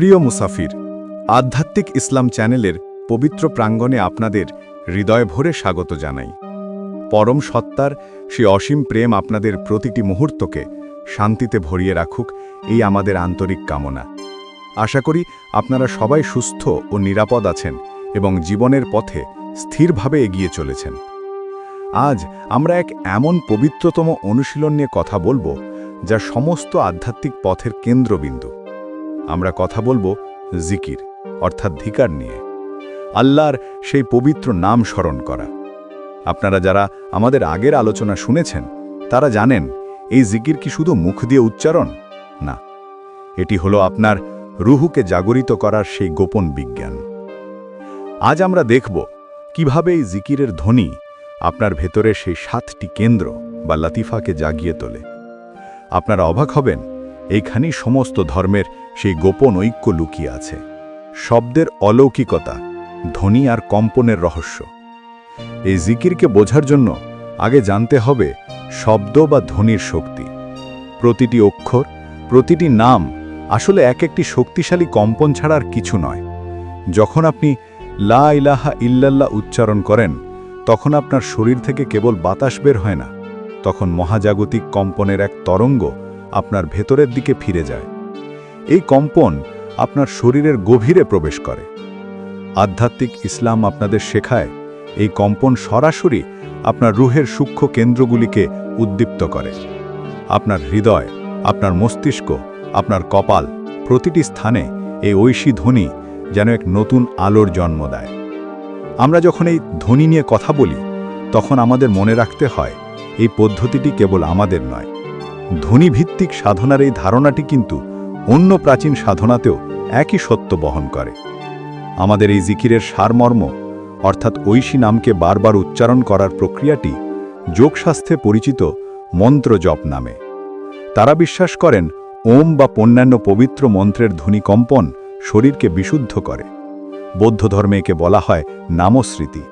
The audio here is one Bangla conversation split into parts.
প্রিয় মুসাফির, আধ্যাত্মিক ইসলাম চ্যানেলের পবিত্র প্রাঙ্গণে আপনাদের হৃদয় ভরে স্বাগত জানাই। পরম সত্তার সে অসীম প্রেম আপনাদের প্রতিটি মুহূর্তকে শান্তিতে ভরিয়ে রাখুক এই আমাদের আন্তরিক কামনা। আশা করি আপনারা সবাই সুস্থ ও নিরাপদ আছেন এবং জীবনের পথে স্থিরভাবে এগিয়ে চলেছেন। আজ আমরা এক এমন পবিত্রতম অনুশীলন নিয়ে কথা বলব যা সমস্ত আধ্যাত্মিক পথের কেন্দ্রবিন্দু। আমরা কথা বলব জিকির, অর্থাৎ ধিকার নিয়ে। আল্লাহর সেই পবিত্র নাম স্মরণ করা। আপনারা যারা আমাদের আগের আলোচনা শুনেছেন, তারা জানেন, এই জিকির কি শুধু মুখ দিয়ে উচ্চারণ? না। এটি হলো আপনার রুহুকে জাগরিত করার সেই গোপন বিজ্ঞান। আজ আমরা দেখব কীভাবে এই জিকিরের ধ্বনি আপনার ভেতরে সেই সাতটি কেন্দ্র বা লাতিফাকে জাগিয়ে তোলে। আপনারা অবাক হবেন এইখানেই সমস্ত ধর্মের সেই গোপন ঐক্য লুকিয়ে আছে। শব্দের অলৌকিকতা, ধ্বনি আর কম্পনের রহস্য। এই জিকিরকে বোঝার জন্য আগে জানতে হবে শব্দ বা ধ্বনির শক্তি। প্রতিটি অক্ষর, প্রতিটি নাম আসলে এক একটি শক্তিশালী কম্পন ছাড়া আর কিছু নয়। যখন আপনি লা ইলাহা ইল্লাল্লাহ উচ্চারণ করেন, তখন আপনার শরীর থেকে কেবল বাতাস বের হয় না। তখন মহাজাগতিক কম্পনের এক তরঙ্গ আপনার ভেতরের দিকে ফিরে যায়। এই কম্পন আপনার শরীরের গভীরে প্রবেশ করে। আধ্যাত্মিক ইসলাম আপনাদের শেখায়, এই কম্পন সরাসরি আপনার রুহের সূক্ষ্ম কেন্দ্রগুলিকে উদ্দীপ্ত করে। আপনার হৃদয়, আপনার মস্তিষ্ক, আপনার কপাল প্রতিটি স্থানে এই ঐশী ধ্বনি যেন এক নতুন আলোর জন্ম দেয়। আমরা যখন এই ধ্বনি নিয়ে কথা বলি, তখন আমাদের মনে রাখতে হয়, এই পদ্ধতিটি কেবল আমাদের নয় ধ্বনিভিত্তিক সাধনার এই ধারণাটি কিন্তু অন্য প্রাচীন সাধনাতেও একই সত্য বহন করে। আমাদের এই জিকিরের সারমর্ম, অর্থাৎ ঐশী নামকে বারবার উচ্চারণ করার প্রক্রিয়াটি যোগশাস্ত্রে পরিচিত মন্ত্র জপ নামে। তারা বিশ্বাস করেন, ওম বা অন্যান্য পবিত্র মন্ত্রের ধ্বনিকম্পন শরীরকে বিশুদ্ধ করে। বৌদ্ধ ধর্মে একে বলা হয় নামস্মৃতি।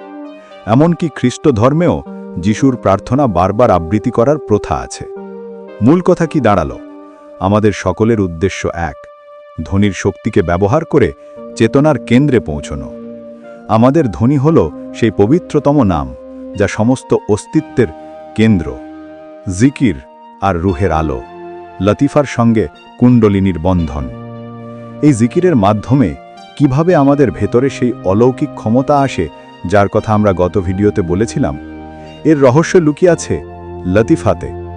এমনকি খ্রিস্ট ধর্মেও যিশুর প্রার্থনা বারবার আবৃত্তি করার প্রথা আছে। মূল কথা কি দাঁড়াল? আমাদের সকলের উদ্দেশ্য এক ধ্বনির শক্তিকে ব্যবহার করে চেতনার কেন্দ্রে পৌঁছনো। আমাদের ধ্বনি হল সেই পবিত্রতম নাম, যা সমস্ত অস্তিত্বের কেন্দ্র, জিকির আর রুহের আলো, লতিফার সঙ্গে কুণ্ডলিনীর বন্ধন। এই জিকিরের মাধ্যমে কীভাবে আমাদের ভেতরে সেই অলৌকিক ক্ষমতা আসে, যার কথা আমরা গত ভিডিওতে বলেছিলাম, এর রহস্য লুকিয়ে আছে লতিফাতে।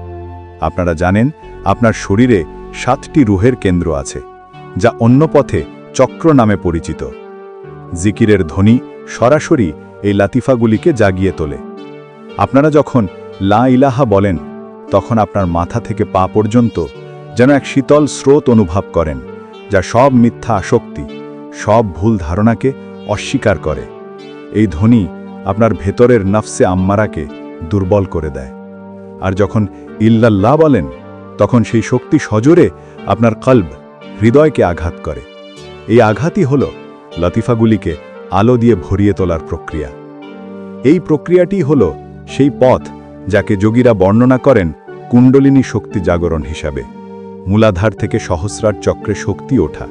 আপনারা জানেন, আপনার শরীরে সাতটি রুহের কেন্দ্র আছে, যা অন্য পথে চক্র নামে পরিচিত। জিকিরের ধ্বনি সরাসরি এই লাতিফাগুলিকে জাগিয়ে তোলে। আপনারা যখন লা ইলাহা বলেন, তখন আপনার মাথা থেকে পা পর্যন্ত যেন এক শীতল স্রোত অনুভব করেন, যা সব মিথ্যা আসক্তি, সব ভুল ধারণাকে অস্বীকার করে। এই ধ্বনি আপনার ভেতরের নফসে আম্মারাকে দুর্বল করে দেয়। আর যখন ইল্লাল্লাহ বলেন, তখন সেই শক্তি সজোরে আপনার কল্ব হৃদয়কে আঘাত করে। এই আঘাতই হল লতিফাগুলিকে আলো দিয়ে ভরিয়ে তোলার প্রক্রিয়া। এই প্রক্রিয়াটি হল সেই পথ যাকে যোগীরা বর্ণনা করেন কুণ্ডলিনী শক্তি জাগরণ হিসাবে। মূলাধার থেকে সহস্রার চক্রে শক্তি ওঠা।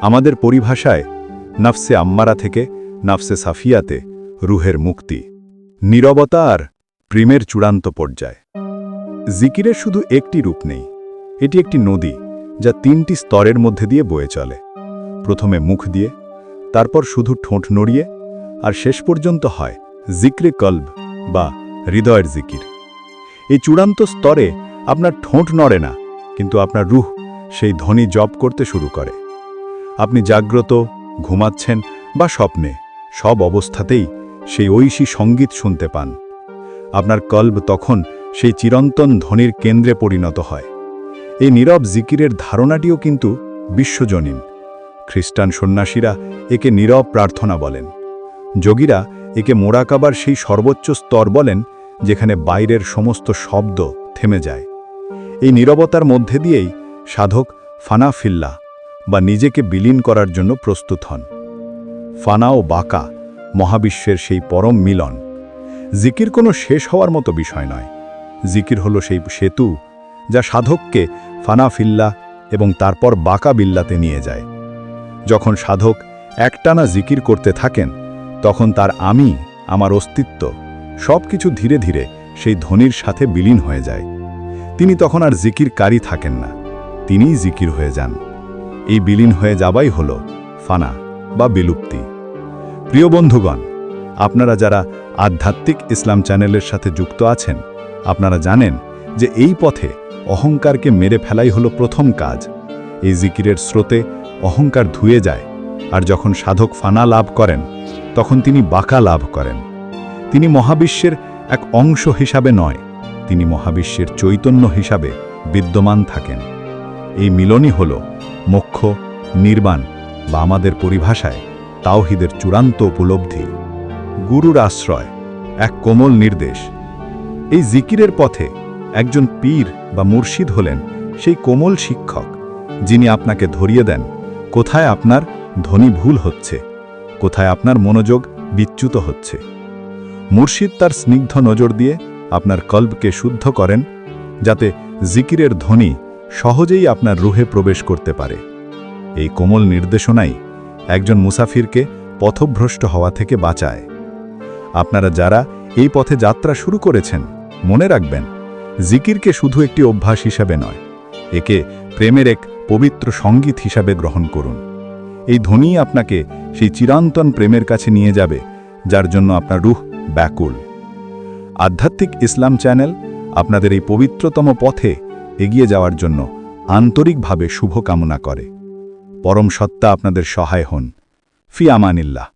আমাদের পরিভাষায় নাফসে আম্মারা থেকে নাফসে সাফিয়াতে রুহের মুক্তি। নীরবতা আর প্রেমের চূড়ান্ত পর্যায়। জিকিরের শুধু একটি রূপ নেই, এটি একটি নদী যা তিনটি স্তরের মধ্যে দিয়ে বয়ে চলে। প্রথমে মুখ দিয়ে, তারপর শুধু ঠোঁট নড়িয়ে, আর শেষ পর্যন্ত হয় জিক্রে কল্ব বা হৃদয়ের জিকির। এই চূড়ান্ত স্তরে আপনার ঠোঁট নড়ে না, কিন্তু আপনার রুহ সেই ধ্বনি জপ করতে শুরু করে। আপনি জাগ্রত, ঘুমাচ্ছেন বা স্বপ্নে সব অবস্থাতেই সেই ঐশী সংগীত শুনতে পান। আপনার কল্ব তখন সেই চিরন্তন ধ্বনির কেন্দ্রে পরিণত হয়। এই নীরব জিকিরের ধারণাটিও কিন্তু বিশ্বজনীন। খ্রিস্টান সন্ন্যাসীরা একে নীরব প্রার্থনা বলেন। যোগীরা একে মোরাকাবার সেই সর্বোচ্চ স্তর বলেন, যেখানে বাইরের সমস্ত শব্দ থেমে যায়। এই নীরবতার মধ্যে দিয়েই সাধক ফানা ফিল্লা বা নিজেকে বিলীন করার জন্য প্রস্তুত হন। ফানা ও বাঁকা মহাবিশ্বের সেই পরম মিলন। জিকির কোনো শেষ হওয়ার মতো বিষয় নয়। জিকির হলো সেই সেতু যা সাধককে ফানা ফিল্লা এবং তারপর বাঁকা বিল্লাতে নিয়ে যায়। যখন সাধক একটানা জিকির করতে থাকেন, তখন তার আমি, আমার অস্তিত্ব সব কিছু ধীরে ধীরে সেই ধ্বনির সাথে বিলীন হয়ে যায়। তিনি তখন আর জিকির জিকিরকারী থাকেন না, তিনিই জিকির হয়ে যান। এই বিলীন হয়ে যাবাই হল ফানা বা বিলুপ্তি। প্রিয় বন্ধুগণ, আপনারা যারা আধ্যাত্মিক ইসলাম চ্যানেলের সাথে যুক্ত আছেন আপনারা জানেন যে এই পথে অহংকারকে মেরে ফেলাই হলো প্রথম কাজ। এই জিকিরের স্রোতে অহংকার ধুয়ে যায়, আর যখন সাধক ফানা লাভ করেন, তখন তিনি বাঁকা লাভ করেন। তিনি মহাবিশ্বের এক অংশ হিসাবে নয়, তিনি মহাবিশ্বের চৈতন্য হিসাবে বিদ্যমান থাকেন। এই মিলনই হল মোক্ষ, নির্বাণ বা আমাদের পরিভাষায় তাওহিদের চূড়ান্ত উপলব্ধি। গুরুর আশ্রয়, এক কোমল নির্দেশ। এই জিকিরের পথে একজন পীর বা মুর্শিদ হলেন সেই কোমল শিক্ষক, যিনি আপনাকে ধরিয়ে দেন কোথায় আপনার ধ্বনি ভুল হচ্ছে, কোথায় আপনার মনোযোগ বিচ্যুত হচ্ছে। মুর্শিদ তার স্নিগ্ধ নজর দিয়ে আপনার কল্পকে শুদ্ধ করেন, যাতে জিকিরের ধ্বনি সহজেই আপনার রুহে প্রবেশ করতে পারে। এই কোমল নির্দেশনাই একজন মুসাফিরকে পথভ্রষ্ট হওয়া থেকে বাঁচায়। আপনারা যারা এই পথে যাত্রা শুরু করেছেন। মনে রাখবেন, জিকিরকে শুধু একটি অভ্যাস হিসাবে নয়, একে প্রেমের এক পবিত্র সংগীত হিসাবে গ্রহণ করুন। এই ধ্বনি আপনাকে সেই চিরান্তন প্রেমের কাছে নিয়ে যাবে, যার জন্য আপনার রুহ ব্যাকুল। আধ্যাত্মিক ইসলাম চ্যানেল আপনাদের এই পবিত্রতম পথে এগিয়ে যাওয়ার জন্য আন্তরিকভাবে শুভ কামনা করে। পরম সত্তা আপনাদের সহায় হন। ফি আমানিল্লাহ।